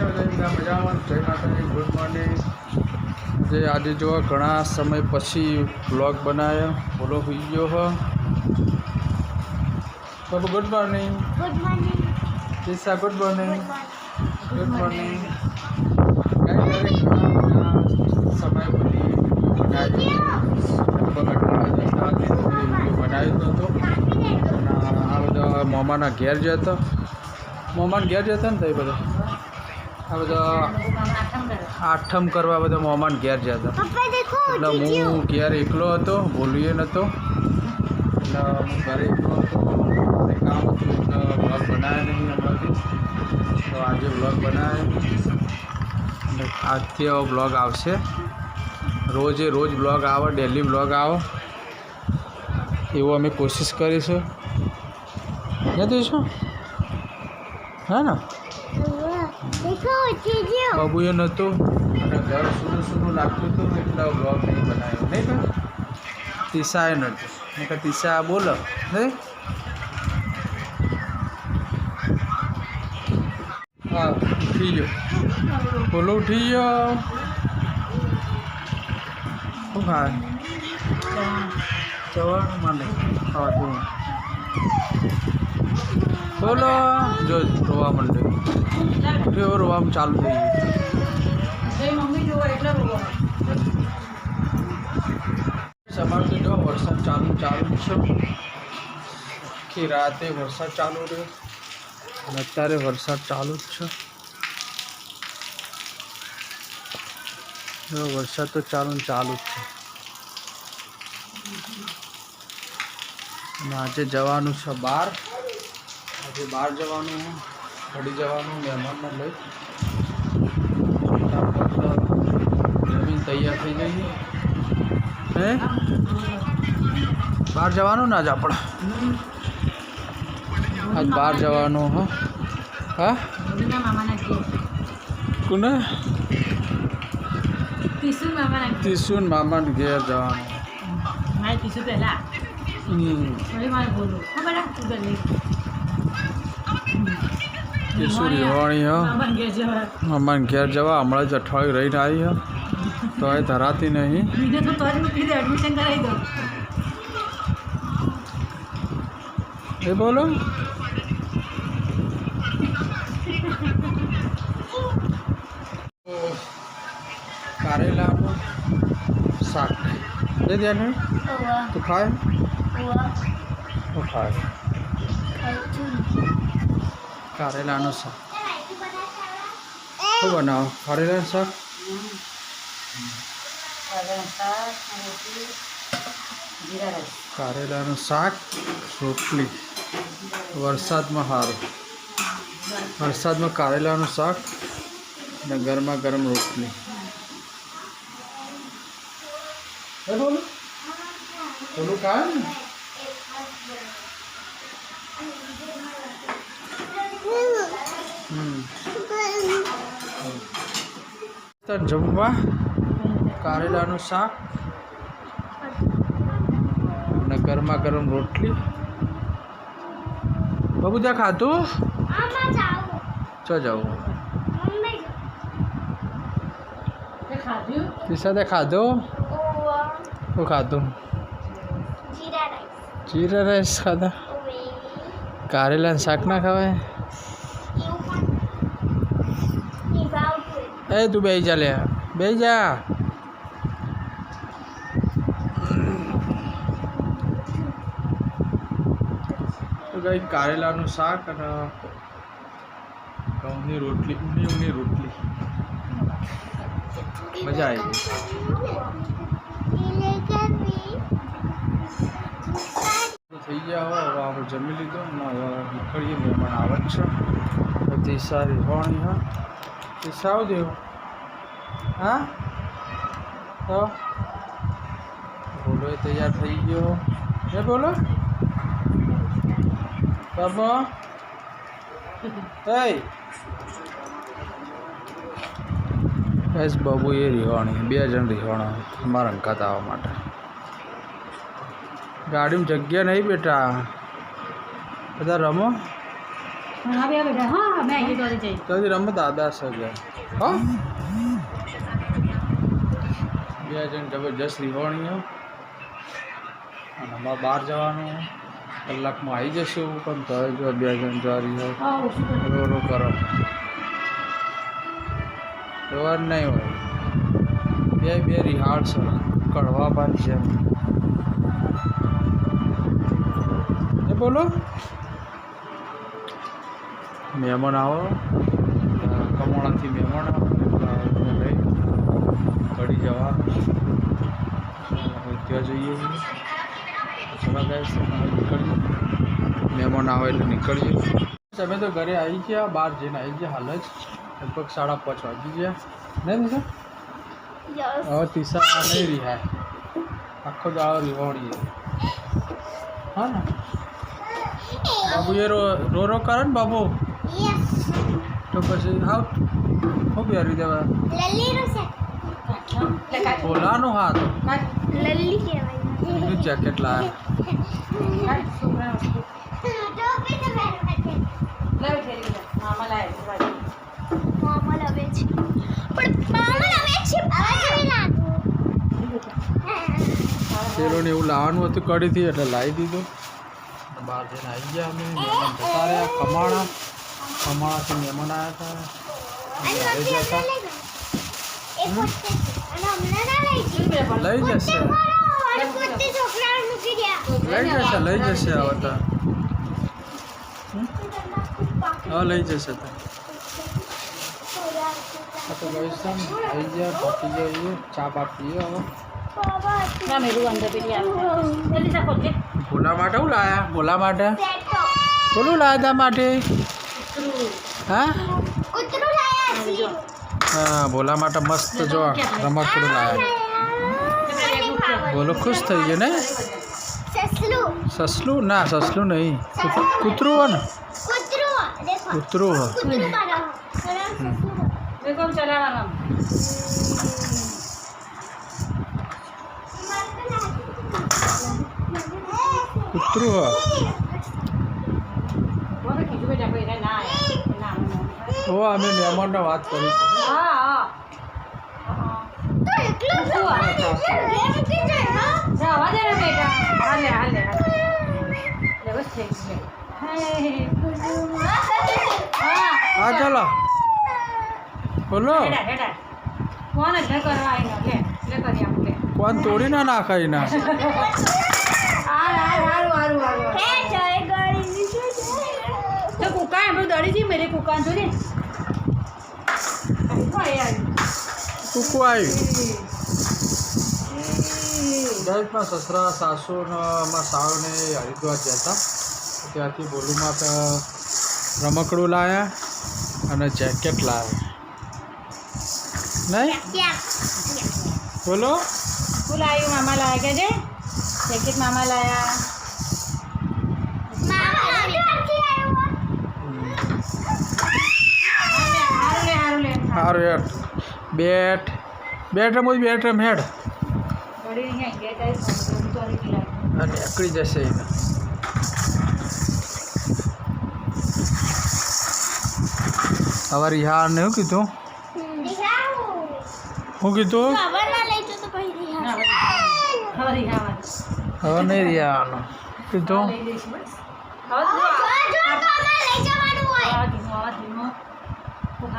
છો બધા મજામાં જય માતાજી ગુડ મોર્નિંગ જે આજે જો ઘણા સમય પછી બ્લોગ બનાવ્યો બોલો હોઈ ગયો હો. Babu good morning good morning Isha good morning good morning સમય પછી બનાવ્યો હતો અને આ બધા મોમાના ઘેર જતો. મોમાના ઘેર જતા ને તો એ બધા? આ બધા આઠમ કરવા બધા મોમાન ઘેર જતા એટલે હું ઘેર એકલો હતો બોલીએ નહોતો એટલે હું ઘરે એકલો હતો. કામ હતું એટલે બ્લોગ બનાવ્યા નહીં હમણાંથી. તો આજે બ્લોગ બનાવ્યો. અને આજથી આવો બ્લોગ આવશે. રોજે રોજ બ્લોગ આવે ડેલી બ્લોગ આવે. એવું અમે કોશિશ કરીશું. નથી શું હા ને? બાબુએ નહોતું અને ઘર સૂનું સૂનું લાગતું હતું એટલે બ્લોગ નહીં બનાવ્યો નહીં કે તીસાએ નહોતું નહીં કે તીસા બોલો નહીં હા ઉઠી ગયો બોલો ઉઠી ગયો શું ખાય ચવાણું મને ખાવા દઉં બોલો. જો રોવા માંડે ઉઠ્યો રોવામાં ચાલુ થઈ ગયું. સવારથી જો વરસાદ ચાલુ ચાલુ છે. આખી રાતે વરસાદ ચાલુ રહ્યો. અને અત્યારે વરસાદ ચાલુ જ છે. જો વરસાદ તો ચાલુ ચાલુ જ છે. અને આજે જવાનું છે બહાર. આજે બહાર જવાનું ઘડી જવાનું મહેમાનને લઈ. જમીન તૈયાર થઈ જઈએ હે? બહાર જવાનું ને આજ આપણે? આજ બહાર જવાનું હો. હા? કોને? તીસુન મામાને ઘેર જવાનું. હમ. તીસુ રેવાણી હો. મામાને ઘેર જવા. હમણાં જ અઠવાડિયું રહીને આવી હ. તો એ ધરાતી નહીં. એડમિશન કરાવી દો. એ બોલો. કારેલાનું શાક. દે દે તું ખાય? તું ખાય. કારેલાનું શાક શું બનાવો? કારેલાનું શાક? કારેલાનું શાક રોટલી. વરસાદમાં સારું વરસાદમાં કારેલાનું શાક અને ગરમા ગરમ રોટલી. થોડું બોલો બોલું ખાય ને હમ તો જમવા. કારેલાનું શાક. અને ગરમા ગરમ રોટલી. બાબુ ત્યાં ખાધું? ચો જવું સાથે ખાધું? શું ખાધું? જીરા રાઈસ. ખાધા? કારેલાનું શાક ના ખવાય એવું પણ એ ભાવતું એ તું બે જા લે. બે જા. ગઈ કારેલાનું શાક અને ઘઉંની રોટલી ઊની ઊની રોટલી. મજા આવી ગઈ. થઈ ગયા હવે હવે આપણે જમી લીધું. હવે નીકળીએ, મહેમાન આવે છે. બધી સારી રહેવાની હા. તીસા આવ દેવું હા તો બોલો એ તૈયાર થઈ ગયો એ બોલો બાબો એ બસ બાબુ એ રહેવાની બે જણ રહેવાના મારા અંકાત આવવા માટે ગાડીમાં જગ્યા નહીં બેટા બધા રમો હા બે બેટા હા મેં આવીએ તો જઈ. ત્યાંથી રમે દાદા સગે હા? બે જણ જબરજસ્ત રીહોણીઓ અને અમારે બહાર જવાનું કલાકમાં આવી જશે હું પણ તો જો બે જણ કરી. રો કરો. એવા નહીં હોય. બે બે રિહાર્સલ કડવા પાન છે. બોલો. મહેમાન આવો. કમોણાથી મહેમાન પડી જવા. ત્યાં જઈએ. મહેમાન આવે એટલે નીકળીએ. તમે તો ઘરે આવી ગયા બહાર જઈને આવી ગયા હાલ જ. લગભગ સાડા પાંચ વાગી ગયા. નહીં દીધા હવે તીસા નહીં રહ્યા. આખો દાડો રિવાણીએ. હા ને? બાબુ એ રો રો રો કરે ને બાબુ? તો પછી આવ ખૂબ પહેરી દેવા બોલાનું હાથ. લલ્લી કહેવાય. જેકેટ લાયા એવું લાવવાનું હતું કડીથી એટલે લાવી દીધું. બહાર જઈને આવી ગયા અમે જતા રહ્યા કમાણા કમાણાથી મહેમાન આવ્યા હતા લઈ જશે. લઈ જશે લઈ જશે હવે તો. હા લઈ જશે તો. તો ગઈશ આવી ગયા પતી જઈએ ચા પા પીએ હવે. ભોલા માટે શું લાયા? ભોલા માટે? બોલું લાયા માટે? હા? હા ભોલા માટે મસ્ત જો રમકડું લાયા. બોલો ખુશ થઈ ગયો ને? સસલું. સસલું? ના સસલું નહીં. કૂતરું હો ને? કૂતરું હો કૂતરું હો થઈ અમે હે હા. Ah, હા. ચાલો. બોલો. કોણ કરી તોડી ના નાખાય ના. તો કુકા એમનું દડી જઈ મેરે કુકાન જો કૂકું આવ્યું દરેકમાં સસરા સાસુ ને અમારા સાવને હરિદ્વાર જતા ત્યાંથી બોલુમાં તો રમકડું લાવ્યા અને જેકેટ લાવ્યા નહીં? બોલો. ફૂલ આવ્યું મામા લાવ્યા કે છે? જેકેટ મામા લાયા મામા હરિદ્વારથી આવ્યો. હારું લે હારું હેડ બેટ. બેટ રમું બેટ રમ ગયેલા અને નીકળી જશે એને. હવે રિહાને શું કીધું. શું કીધું? હવે નહીં રિહાવાનું કીધું?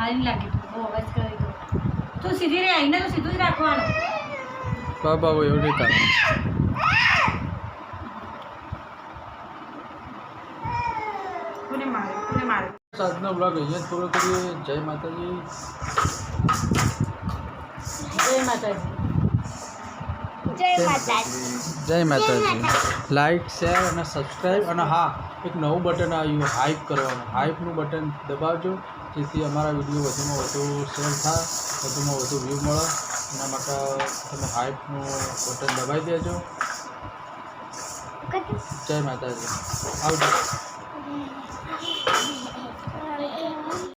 હારી નહીં બહુ અવાજ કરી દો તું સીધી રે આવીને તો સીધું જ રાખવાનું. બાબા એવું નહીં આજનો બ્લોગ અહીંયા જ પૂરો કરીએ. જય માતાજી. જય માતાજી. જય માતાજી. જય માતાજી. લાઈક શેર અને સબસ્ક્રાઈબ અને હા એક નવું બટન આવ્યું હાઇપ કરવાનું. હાઇપનું બટન દબાવજો જેથી અમારા વીડિયો વધુમાં વધુ શેર થાય વધુમાં વધુ વ્યૂ મળે. એના માટે તમે હાઇપનું બટન દબાવી દેજો. જય માતાજી. આવજો.